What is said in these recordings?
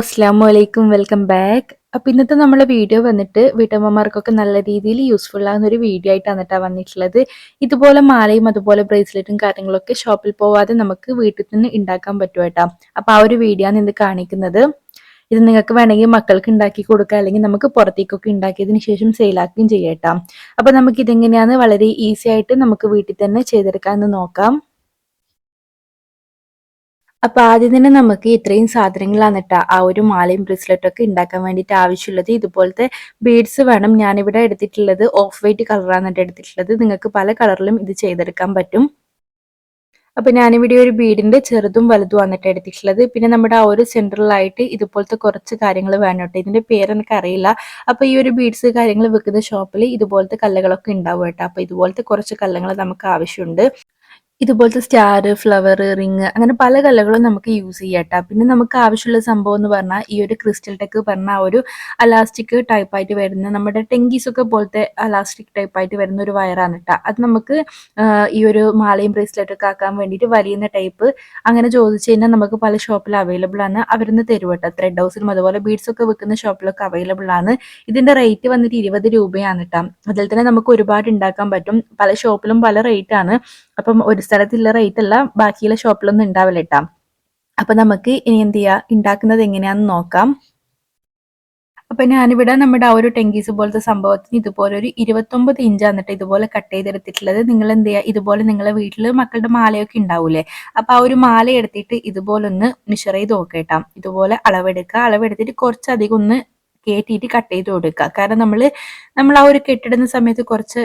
അസ്സാം വലൈക്കും welcome back. അപ്പം ഇന്നത്തെ നമ്മളെ വീഡിയോ വന്നിട്ട് വീട്ടമ്മമാർക്കൊക്കെ നല്ല രീതിയിൽ യൂസ്ഫുൾ ആകുന്ന ഒരു വീഡിയോ ആയിട്ട് കേട്ടോ വന്നിട്ടുള്ളത്. ഇതുപോലെ മാലയും അതുപോലെ ബ്രേസ്ലെറ്റും കാര്യങ്ങളൊക്കെ ഷോപ്പിൽ പോവാതെ നമുക്ക് വീട്ടിൽ നിന്ന് ഉണ്ടാക്കാൻ പറ്റും കേട്ടോ. അപ്പം ആ ഒരു വീഡിയോ ആണ് ഇന്ന് കാണിക്കുന്നത്. ഇത് നിങ്ങൾക്ക് വേണമെങ്കിൽ മക്കൾക്ക് ഉണ്ടാക്കി കൊടുക്കുക അല്ലെങ്കിൽ നമുക്ക് പുറത്തേക്കൊക്കെ ഉണ്ടാക്കിയതിന് ശേഷം സെയിലാക്കുകയും ചെയ്യാം അപ്പം നമുക്ക് ഇതെങ്ങനെയാണ് വളരെ ഈസി ആയിട്ട് നമുക്ക് വീട്ടിൽ തന്നെ ചെയ്തെടുക്കാമെന്ന് നോക്കാം. അപ്പൊ ആദ്യം തന്നെ നമുക്ക് ഇത്രയും സാധനങ്ങളാണ് കേട്ടോ ആ ഒരു മാലയും ബ്രേസ്ലെറ്റും ഒക്കെ ഉണ്ടാക്കാൻ വേണ്ടിയിട്ട് ആവശ്യമുള്ളത്. ഇതുപോലത്തെ ബീഡ്സ് വേണം. ഞാനിവിടെ എടുത്തിട്ടുള്ളത് ഓഫ് വൈറ്റ് കളറാണ് എടുത്തിട്ടുള്ളത്. നിങ്ങൾക്ക് പല കളറിലും ഇത് ചെയ്തെടുക്കാൻ പറ്റും. അപ്പൊ ഞാനിവിടെ ഒരു ബീഡിന്റെ ചെറുതും വലുതും വന്നിട്ട് എടുത്തിട്ടുള്ളത്. പിന്നെ നമ്മുടെ ആ ഒരു സെൻട്രലായിട്ട് ഇതുപോലത്തെ കുറച്ച് കാര്യങ്ങൾ വേണം കേട്ടോ ഇതിന്റെ പേര് എനിക്ക് അറിയില്ല. അപ്പൊ ഈ ഒരു ബീഡ്സ് കാര്യങ്ങൾ വെക്കുന്ന ഷോപ്പിൽ ഇതുപോലത്തെ കല്ലുകളൊക്കെ ഉണ്ടാവും കേട്ടോ അപ്പൊ ഇതുപോലത്തെ കുറച്ച് കല്ലുകൾ നമുക്ക് ആവശ്യമുണ്ട്. ഇതുപോലത്തെ സ്റ്റാർ ഫ്ലവർ റിങ് അങ്ങനെ പല കലകളും നമുക്ക് യൂസ് ചെയ്യാട്ടോ. പിന്നെ നമുക്ക് ആവശ്യമുള്ള സംഭവം എന്ന് പറഞ്ഞാൽ ഈ ഒരു ക്രിസ്റ്റൽ ടെക്ക് പറഞ്ഞ ഒരു അലാസ്റ്റിക് ടൈപ്പായിട്ട് വരുന്ന നമ്മുടെ ടെങ്കീസ് ഒക്കെ പോലത്തെ അലാസ്റ്റിക് ടൈപ്പായിട്ട് വരുന്ന ഒരു വയറാണ് കേട്ടോ അത് നമുക്ക് ഈ ഒരു മാലയും ബ്രേസ്ലെറ്റ് ഒക്കെ ആക്കാൻ വേണ്ടിയിട്ട് വലിയുന്ന ടൈപ്പ് അങ്ങനെ ചോദിച്ചു കഴിഞ്ഞാൽ നമുക്ക് പല ഷോപ്പിൽ അവൈലബിൾ ആണ്. അവരൊന്ന് തരും കേട്ടോ ത്രെഡ് ഹൗസിലും അതുപോലെ ബീഡ്സ് ഒക്കെ വെക്കുന്ന ഷോപ്പിലൊക്കെ അവൈലബിൾ ആണ്. ഇതിന്റെ റേറ്റ് വന്നിട്ട് ഇരുപത് രൂപയാണ് കേട്ടോ അതിൽ തന്നെ നമുക്ക് ഒരുപാട് ഉണ്ടാക്കാൻ പറ്റും. പല ഷോപ്പിലും പല റേറ്റ് ആണ്. അപ്പം ഒരു സ്ഥലത്തുള്ള റേറ്റ് അല്ല ബാക്കിയുള്ള ഷോപ്പിലൊന്നും ഉണ്ടാവില്ല കേട്ടോ അപ്പൊ നമുക്ക് ഇനി എന്ത് ചെയ്യാ? ഉണ്ടാക്കുന്നത് എങ്ങനെയാന്ന് നോക്കാം. അപ്പൊ ഞാനിവിടെ നമ്മുടെ ആ ഒരു ടെങ്കീസ് പോലത്തെ സംഭവത്തിന് ഇതുപോലെ ഒരു ഇരുപത്തൊമ്പത് ഇഞ്ച് എന്നിട്ട് ഇതുപോലെ കട്ട് ചെയ്തെടുത്തിട്ടുള്ളത്. നിങ്ങൾ എന്ത് ചെയ്യുക ഇതുപോലെ നിങ്ങളെ വീട്ടിൽ മക്കളുടെ മാലയൊക്കെ ഉണ്ടാവൂലേ അപ്പൊ ആ ഒരു മാല എടുത്തിട്ട് ഇതുപോലെ ഒന്ന് മിഷർ ചെയ്ത് നോക്കേട്ടാം ഇതുപോലെ അളവെടുക്കുക അളവെടുത്തിട്ട് കുറച്ചധികം ഒന്ന് കയറ്റിയിട്ട് കട്ട് ചെയ്ത് കൊടുക്കുക കാരണം നമ്മൾ നമ്മൾ ആ ഒരു കെട്ടിടുന്ന സമയത്ത് കുറച്ച്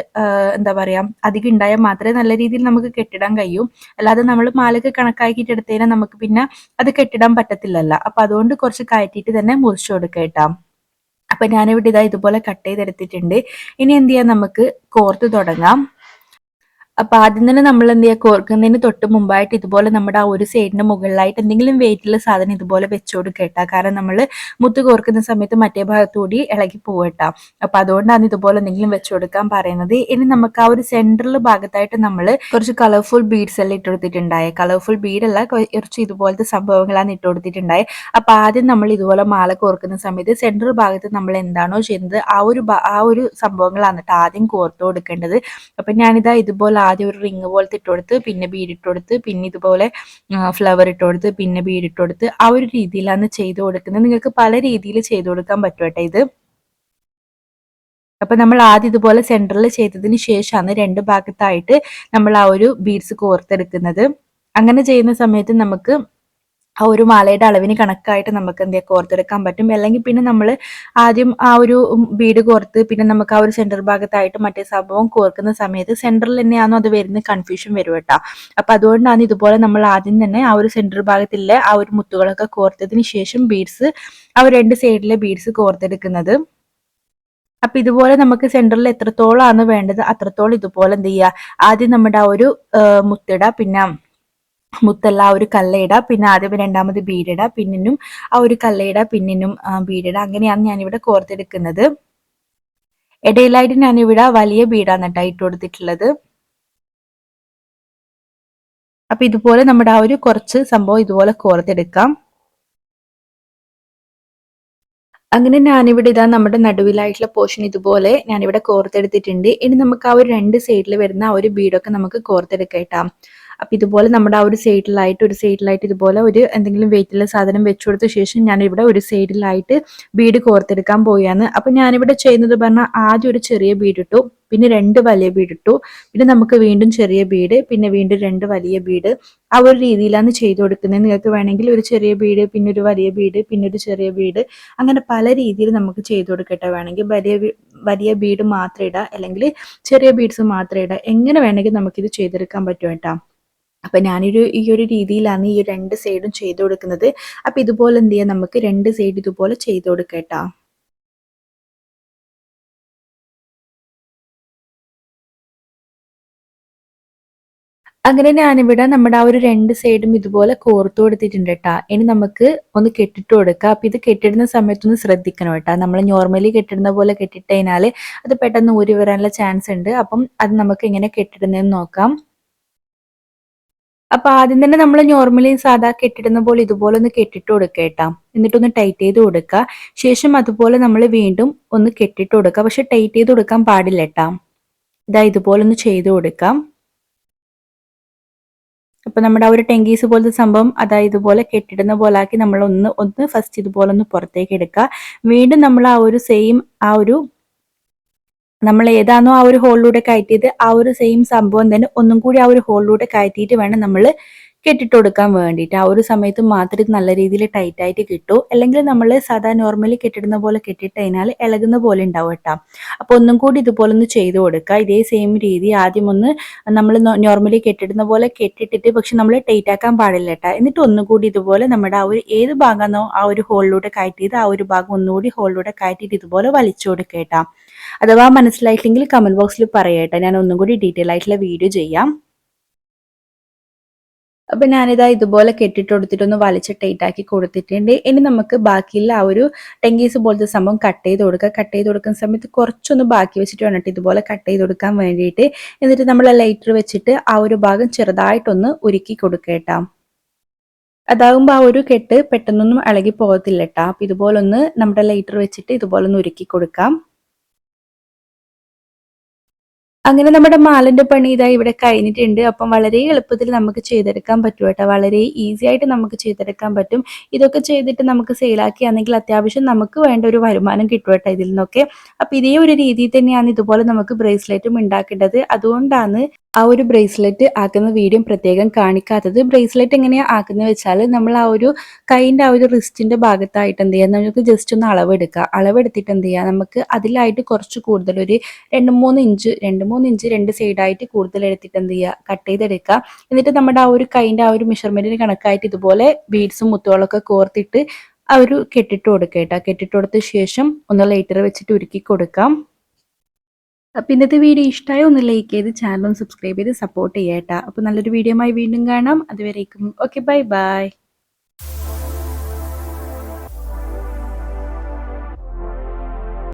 എന്താ പറയാ അധികം ഉണ്ടായാൽ മാത്രമേ നല്ല രീതിയിൽ നമുക്ക് കെട്ടിടാൻ കഴിയൂ. അല്ലാതെ നമ്മൾ മാലക്ക് കണക്കാക്കിയിട്ട് എടുത്തതിനാൽ നമുക്ക് പിന്നെ അത് കെട്ടിടാൻ പറ്റത്തില്ലല്ല. അപ്പൊ അതുകൊണ്ട് കുറച്ച് കയറ്റിയിട്ട് തന്നെ മുറിച്ചു കൊടുക്കുക കേട്ടോ. അപ്പൊ ഞാനിവിടെ ഇതാ ഇതുപോലെ കട്ട് ചെയ്തെടുത്തിട്ടുണ്ട്. ഇനി എന്ത് ചെയ്യാം നമുക്ക്? കോർത്ത് തുടങ്ങാം. അപ്പൊ ആദ്യം തന്നെ നമ്മൾ എന്ത് ചെയ്യുക? കോർക്കുന്നതിന് തൊട്ട് മുമ്പായിട്ട് ഇതുപോലെ നമ്മുടെ ആ ഒരു സൈഡിന് മുകളിലായിട്ട് എന്തെങ്കിലും വെയിറ്റുള്ള സാധനം ഇതുപോലെ വെച്ചു കൊടുക്കട്ട കാരണം നമ്മൾ മുത്ത് കോർക്കുന്ന സമയത്ത് മറ്റേ ഭാഗത്തുകൂടി ഇളകി പോവട്ടാ അപ്പൊ അതുകൊണ്ടാണ് ഇതുപോലെ എന്തെങ്കിലും വെച്ചു കൊടുക്കാൻ പറയുന്നത്. ഇനി നമുക്ക് ആ ഒരു സെൻട്രൽ ഭാഗത്തായിട്ട് നമ്മൾ കുറച്ച് കളർഫുൾ ബീഡ്സ് എല്ലാം ഇട്ട് കൊടുത്തിട്ടുണ്ടായ. കളർഫുൾ ബീഡല്ല കുറച്ച് ഇതുപോലത്തെ സംഭവങ്ങളാണ് ഇട്ട് കൊടുത്തിട്ടുണ്ടായത് അപ്പൊ ആദ്യം നമ്മൾ ഇതുപോലെ മാല കോർക്കുന്ന സമയത്ത് സെൻട്രൽ ഭാഗത്ത് നമ്മൾ എന്താണോ ചെയ്യുന്നത് ആ ഒരു ആ ഒരു സംഭവങ്ങളാണ് ആദ്യം കോർത്ത് കൊടുക്കേണ്ടത്. അപ്പൊ ഞാനിതാ ഇതുപോലെ ആദ്യം ഒരു റിങ് പോലത്തെ ഇട്ട് കൊടുത്ത് പിന്നെ ബീഡ് ഇട്ട് കൊടുത്ത് പിന്നെ ഇതുപോലെ ഫ്ലവർ ഇട്ട് കൊടുത്ത് പിന്നെ ബീഡ് ഇട്ട് കൊടുത്ത് ആ ഒരു രീതിയിലാണ് ചെയ്ത് കൊടുക്കുന്നത്. നിങ്ങൾക്ക് പല രീതിയിൽ ചെയ്ത് കൊടുക്കാൻ പറ്റും ഇത്. അപ്പൊ നമ്മൾ ആദ്യം ഇതുപോലെ സെന്ററിൽ ചെയ്തതിന് ശേഷമാണ് രണ്ട് ഭാഗത്തായിട്ട് നമ്മൾ ആ ഒരു ബീഡ്സ് കോർത്തെടുക്കുന്നത്. അങ്ങനെ ചെയ്യുന്ന സമയത്ത് നമുക്ക് ആ ഒരു മാലയുടെ അളവിന് കണക്കായിട്ട് നമുക്ക് എന്ത് കോർത്തെടുക്കാൻ പറ്റും. അല്ലെങ്കിൽ പിന്നെ നമ്മൾ ആദ്യം ആ ഒരു ബീഡ് കോർത്ത് പിന്നെ നമുക്ക് ആ ഒരു സെന്റർ ഭാഗത്തായിട്ട് മറ്റേ സംഭവം കോർക്കുന്ന സമയത്ത് സെന്ററിൽ തന്നെയാണോ അത് വരുന്ന കൺഫ്യൂഷൻ വരും കേട്ടോ. അപ്പൊ അതുകൊണ്ടാണ് ഇതുപോലെ നമ്മൾ ആദ്യം തന്നെ ആ ഒരു സെന്റർ ഭാഗത്തിലെ ആ ഒരു മുത്തുകളൊക്കെ കോർത്തതിന് ശേഷം ബീഡ്സ് ആ രണ്ട് സൈഡിലെ ബീഡ്സ് കോർത്തെടുക്കുന്നത്. അപ്പൊ ഇതുപോലെ നമുക്ക് സെന്ററിൽ എത്രത്തോളമാണ് വേണ്ടത് അത്രത്തോളം ഇതുപോലെ എന്ത് ചെയ്യുക ആദ്യം നമ്മുടെ ആ ഒരു മുത്തിട പിന്നെ മുത്തല്ല ആ ഒരു കല്ലയിട. പിന്നെ ആദ്യം രണ്ടാമത് ബീഡിട. പിന്നിനും ആ ഒരു കല്ലയിട പിന്നിനും ബീഡിട. അങ്ങനെയാണ് ഞാനിവിടെ കോർത്തെടുക്കുന്നത്. ഇടയിലായിട്ട് ഞാനിവിടെ വലിയ ബീഡാണ് കേട്ടോ ഇട്ട് കൊടുത്തിട്ടുള്ളത്. അപ്പൊ ഇതുപോലെ നമ്മുടെ ആ ഒരു കുറച്ച് സംഭവം ഇതുപോലെ കോർത്തെടുക്കാം. അങ്ങനെ ഞാനിവിടെ ഇതാ നമ്മുടെ നടുവിലായിട്ടുള്ള പോർഷൻ ഇതുപോലെ ഞാനിവിടെ കോർത്തെടുത്തിട്ടുണ്ട്. ഇനി നമുക്ക് ആ ഒരു രണ്ട് സൈഡിൽ വരുന്ന ആ ഒരു ബീഡൊക്കെ നമുക്ക് കോർത്തെടുക്കാം അപ്പൊ ഇതുപോലെ നമ്മുടെ ആ ഒരു സൈഡിലായിട്ട് ഒരു സൈഡിലായിട്ട് ഇതുപോലെ ഒരു എന്തെങ്കിലും വെയിറ്റുള്ള സാധനം വെച്ചു കൊടുത്ത ശേഷം ഞാൻ ഇവിടെ ഒരു സൈഡിലായിട്ട് ബീഡ് കോർത്തെടുക്കാൻ പോയാണ് അപ്പൊ ഞാനിവിടെ ചെയ്യുന്നത് പറഞ്ഞാൽ ആദ്യം ഒരു ചെറിയ ബീഡ് ഇട്ടു പിന്നെ രണ്ട് വലിയ ബീഡ് ഇട്ടു പിന്നെ നമുക്ക് വീണ്ടും ചെറിയ ബീഡ് പിന്നെ വീണ്ടും രണ്ട് വലിയ ബീഡ്. ആ ഒരു രീതിയിലാണ് ചെയ്തു കൊടുക്കുന്നത്. നിങ്ങൾക്ക് വേണമെങ്കിൽ ഒരു ചെറിയ ബീഡ് പിന്നെ ഒരു വലിയ ബീഡ് പിന്നെ ഒരു ചെറിയ ബീഡ് അങ്ങനെ പല രീതിയിൽ നമുക്ക് ചെയ്തു കൊടുക്കട്ടെ. വേണമെങ്കിൽ വലിയ വലിയ ബീഡ് മാത്രം ഇടാം അല്ലെങ്കിൽ ചെറിയ ബീഡ്സ് മാത്രം ഇടാം. എങ്ങനെ വേണമെങ്കിൽ നമുക്കിത് ചെയ്തെടുക്കാൻ പറ്റും കേട്ടോ. അപ്പൊ ഞാനൊരു ഈ ഒരു രീതിയിലാണ് ഈ രണ്ട് സൈഡും ചെയ്തു കൊടുക്കുന്നത്. അപ്പൊ ഇതുപോലെ എന്ത് ചെയ്യാം? നമുക്ക് രണ്ട് സൈഡ് ഇതുപോലെ ചെയ്തു കൊടുക്കട്ടോ അങ്ങനെ ഞാനിവിടെ നമ്മുടെ ആ ഒരു രണ്ട് സൈഡും ഇതുപോലെ കോർത്തു കൊടുത്തിട്ടുണ്ട് കേട്ടാ. ഇനി നമുക്ക് ഒന്ന് കെട്ടിട്ട് കൊടുക്കാം. അപ്പൊ ഇത് കെട്ടിടുന്ന സമയത്തൊന്ന് ശ്രദ്ധിക്കണം കേട്ടാ. നമ്മൾ നോർമലി കെട്ടിടുന്ന പോലെ കെട്ടിട്ട് കഴിഞ്ഞാൽ അത് പെട്ടെന്ന് ഊരി വരാനുള്ള ചാൻസ് ഉണ്ട്. അപ്പം അത് നമുക്ക് എങ്ങനെ കെട്ടിടുന്നതെന്ന് നോക്കാം. അപ്പൊ ആദ്യം തന്നെ നമ്മൾ നോർമലി സാധാ കെട്ടിടുന്ന പോലെ ഇതുപോലെ ഒന്ന് കെട്ടിട്ട് കൊടുക്കുക കേട്ടോ. എന്നിട്ടൊന്ന് ടൈറ്റ് ചെയ്ത് കൊടുക്കുക ശേഷം അതുപോലെ നമ്മൾ വീണ്ടും ഒന്ന് കെട്ടിട്ട് കൊടുക്കുക പക്ഷെ ടൈറ്റ് ചെയ്ത് കൊടുക്കാൻ പാടില്ല കേട്ടാ. ഇതാ ഇതുപോലെ ഒന്ന് ചെയ്ത് കൊടുക്കാം. അപ്പൊ നമ്മുടെ ആ ഒരു ടെങ്കീസ് പോലത്തെ സംഭവം അതാ ഇതുപോലെ കെട്ടിടുന്ന പോലെ ആക്കി നമ്മൾ ഒന്ന് ഒന്ന് ഫസ്റ്റ് ഇതുപോലെ ഒന്ന് പുറത്തേക്ക് എടുക്കുക വീണ്ടും നമ്മൾ ആ ഒരു സെയിം ആ ഒരു നമ്മൾ ഏതാണോ ആ ഒരു ഹോളിലൂടെ കയറ്റിയത് ആ ഒരു സെയിം സംഭവം തന്നെ ഒന്നും കൂടി ആ ഒരു ഹോളിലൂടെ കയറ്റിയിട്ട് വേണം നമ്മൾ കെട്ടിട്ട് കൊടുക്കാൻ വേണ്ടിയിട്ട് ആ ഒരു സമയത്ത് മാത്രം ഇത് നല്ല രീതിയിൽ ടൈറ്റ് ആയിട്ട് കിട്ടൂ. അല്ലെങ്കിൽ നമ്മൾ സാധാ നോർമലി കെട്ടിടുന്ന പോലെ കെട്ടിട്ട് കഴിഞ്ഞാൽ ഇളകുന്ന പോലെ ഉണ്ടാവും കേട്ടോ. അപ്പോൾ ഒന്നും കൂടി ഇതുപോലെ ഒന്ന് ചെയ്ത് കൊടുക്കുക. ഇതേ സെയിം രീതി ആദ്യം ഒന്ന് നമ്മൾ നോർമലി കെട്ടിടുന്ന പോലെ കെട്ടിട്ടിട്ട് പക്ഷെ നമ്മൾ ടൈറ്റ് ആക്കാൻ പാടില്ല കേട്ടോ. എന്നിട്ട് ഒന്നുകൂടി ഇതുപോലെ നമ്മുടെ ആ ഒരു ഏത് ഭാഗമാണോ ആ ഒരു ഹോളിലൂടെ കയറ്റിയത് ആ ഒരു ഭാഗം ഒന്നുകൂടി ഹോളിലൂടെ കയറ്റിയിട്ട് ഇതുപോലെ വലിച്ചു കൊടുക്കുക കേട്ടോ. അഥവാ മനസ്സിലായിട്ടില്ലെങ്കിൽ കമന്റ് ബോക്സിൽ പറയട്ടെ ഞാൻ ഒന്നും കൂടി ഡീറ്റെയിൽ ആയിട്ടുള്ള വീഡിയോ ചെയ്യാം. അപ്പൊ ഞാനിതാ ഇതുപോലെ കെട്ടിട്ട് കൊടുത്തിട്ടൊന്ന് വലിച്ച് ടൈറ്റ് ആക്കി കൊടുത്തിട്ടുണ്ട്. ഇനി നമുക്ക് ബാക്കിയുള്ള ആ ഒരു ടെങ്കീസ് പോലത്തെ സംഭവം കട്ട് ചെയ്ത് കൊടുക്കുക കട്ട് ചെയ്ത് കൊടുക്കുന്ന സമയത്ത് കുറച്ചൊന്ന് ബാക്കി വെച്ചിട്ട് വേണ്ടിട്ട് ഇതുപോലെ കട്ട് ചെയ്ത് കൊടുക്കാൻ വേണ്ടിയിട്ട്. എന്നിട്ട് നമ്മൾ ലൈറ്റർ വെച്ചിട്ട് ആ ഒരു ഭാഗം ചെറുതായിട്ടൊന്ന് ഉരുക്കി കൊടുക്കേട്ടാ അതാകുമ്പോൾ ആ ഒരു കെട്ട് പെട്ടെന്നൊന്നും ഇളകി പോകത്തില്ല കേട്ടോ. അപ്പൊ ഇതുപോലൊന്ന് നമ്മുടെ ലൈറ്റർ വെച്ചിട്ട് ഇതുപോലൊന്ന് ഉരുക്കി കൊടുക്കാം. അങ്ങനെ നമ്മുടെ മാലിന്റെ പണി ഇതാ ഇവിടെ കഴിഞ്ഞിട്ടുണ്ട്. അപ്പം വളരെ എളുപ്പത്തിൽ നമുക്ക് ചെയ്തെടുക്കാൻ പറ്റും കേട്ടോ. വളരെ ഈസി ആയിട്ട് നമുക്ക് ചെയ്തെടുക്കാൻ പറ്റും. ഇതൊക്കെ ചെയ്തിട്ട് നമുക്ക് സെയിലാക്കിയാണെങ്കിൽ അത്യാവശ്യം നമുക്ക് വേണ്ട ഒരു വരുമാനം കിട്ടും കേട്ടോ ഇതിൽ നിന്നൊക്കെ. അപ്പൊ ഇതേ ഒരു രീതിയിൽ തന്നെയാണ് ഇതുപോലെ നമുക്ക് ബ്രേസ്ലെറ്റും ഉണ്ടാക്കേണ്ടത്. അതുകൊണ്ടാണ് ആ ഒരു ബ്രേസ്ലെറ്റ് ആക്കുന്ന വീഡിയോ പ്രത്യേകം കാണിക്കാത്തത്. ബ്രേസ്ലെറ്റ് എങ്ങനെയാണ് ആക്കുന്നത് വെച്ചാൽ നമ്മൾ ആ ഒരു കൈന്റെ ആ ഒരു റിസ്റ്റിന്റെ ഭാഗത്തായിട്ട് എന്ത് ചെയ്യുക നമുക്ക് ജസ്റ്റ് ഒന്ന് അളവെടുക്കുക. അളവെടുത്തിട്ട് എന്ത് ചെയ്യുക നമുക്ക് അതിലായിട്ട് കുറച്ച് കൂടുതൽ ഒരു രണ്ട് മൂന്ന് ഇഞ്ച് രണ്ട് മൂന്ന് ഇഞ്ച് രണ്ട് സൈഡായിട്ട് കൂടുതൽ എടുത്തിട്ട് എന്ത് ചെയ്യുക കട്ട് ചെയ്തെടുക്കുക. എന്നിട്ട് നമ്മുടെ ആ ഒരു കൈന്റെ ആ ഒരു മെഷർമെന്റിന് കണക്കായിട്ട് ഇതുപോലെ ബീഡ്സും മുത്തുകളൊക്കെ കോർത്തിട്ട് ആ ഒരു കെട്ടിട്ട് കൊടുക്കുക കേട്ടോ. കെട്ടിട്ട് കൊടുത്ത ശേഷം ഒന്ന് ലൈറ്റർ വെച്ചിട്ട് ഉരുക്കി കൊടുക്കാം. അപ്പം ഇന്നത്തെ വീഡിയോ ഇഷ്ടമായ ഒന്ന് ലൈക്ക് ചെയ്ത് ചാനലും സബ്സ്ക്രൈബ് ചെയ്ത് സപ്പോർട്ട് ചെയ്യട്ടാ. അപ്പോൾ നല്ലൊരു വീഡിയോ ആയി വീണ്ടും കാണാം. അതുവരേക്കും ഓക്കെ ബൈ ബൈ